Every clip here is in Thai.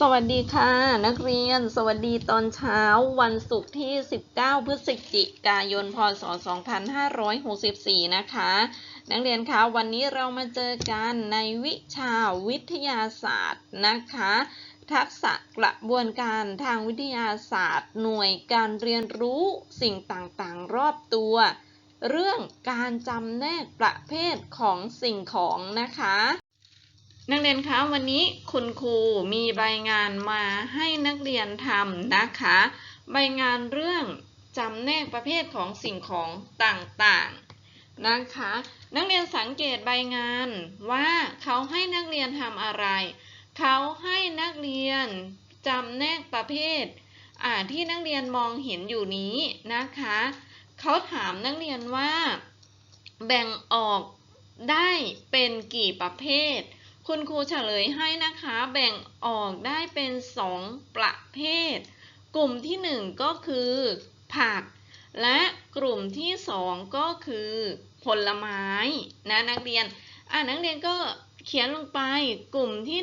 สวัสดีค่ะ นักเรียนสวัสดีตอนเช้าวันศุกร์ที่ 19 พฤศจิกายน พศ 2564 นะคะ นักเรียนคะวันนี้เรามาเจอกันในวิชาวิทยาศาสตร์นะคะ ทักษะกระบวนการทางวิทยาศาสตร์ หน่วยการเรียนรู้สิ่งต่างๆ รอบตัว เรื่องการจำแนกประเภทของสิ่งของนะคะ นักเรียนคะวันนี้คุณครูมีใบงานมาให้นักเรียนทำนะคะ ใบงานเรื่องจำแนกประเภทของสิ่งของต่างๆนะคะ นักเรียนสังเกตใบงานว่าเขาให้นักเรียนทำอะไร เขาให้นักเรียนจำแนกประเภทอ่าที่นักเรียนมองเห็นอยู่นี้นะคะ เขาถามนักเรียนว่า แบ่งออกได้เป็นกี่ประเภท คุณครูเฉลยให้นะคะแบ่งออกได้เป็น 2 ประเภท กลุ่มที่ 1 ก็คือ ผัก และกลุ่มที่ 2 ก็คือผลไม้นะนักเรียนอ่านักเรียนก็เขียนลงไปกลุ่มที่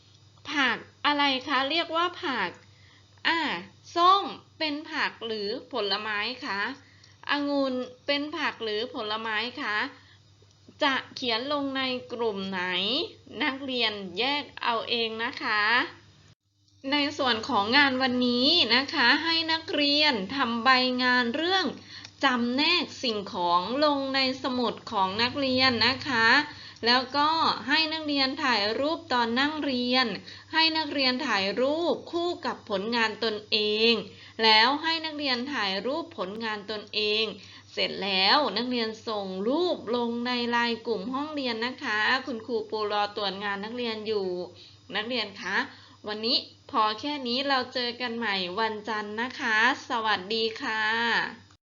1 ผักอะไรคะเรียกว่าผักอ่าส้มเป็นผักหรือผลไม้คะองุ่นเป็นผักหรือผลไม้คะ จะเขียนลงในกลุ่มไหน นักเรียนแยกเอาเองนะคะ ในส่วนของงานวันนี้นะคะ ให้นักเรียนทำใบงานเรื่องจำแนกสิ่งของลงในสมุดของนักเรียนนะคะ แล้วก็ให้นักเรียนถ่ายรูปตอนนั่งเรียน ให้นักเรียนถ่ายรูปคู่กับผลงานตนเอง แล้วให้นักเรียนถ่ายรูปผลงานตนเอง เสร็จแล้วนักเรียนส่งรูปลงในไลน์กลุ่มห้องเรียนนะคะ คุณครูปูรอตรวจงานนักเรียนอยู่นักเรียนคะวันนี้พอแค่นี้เราเจอกันใหม่วันจันทร์นะคะ สวัสดีค่ะ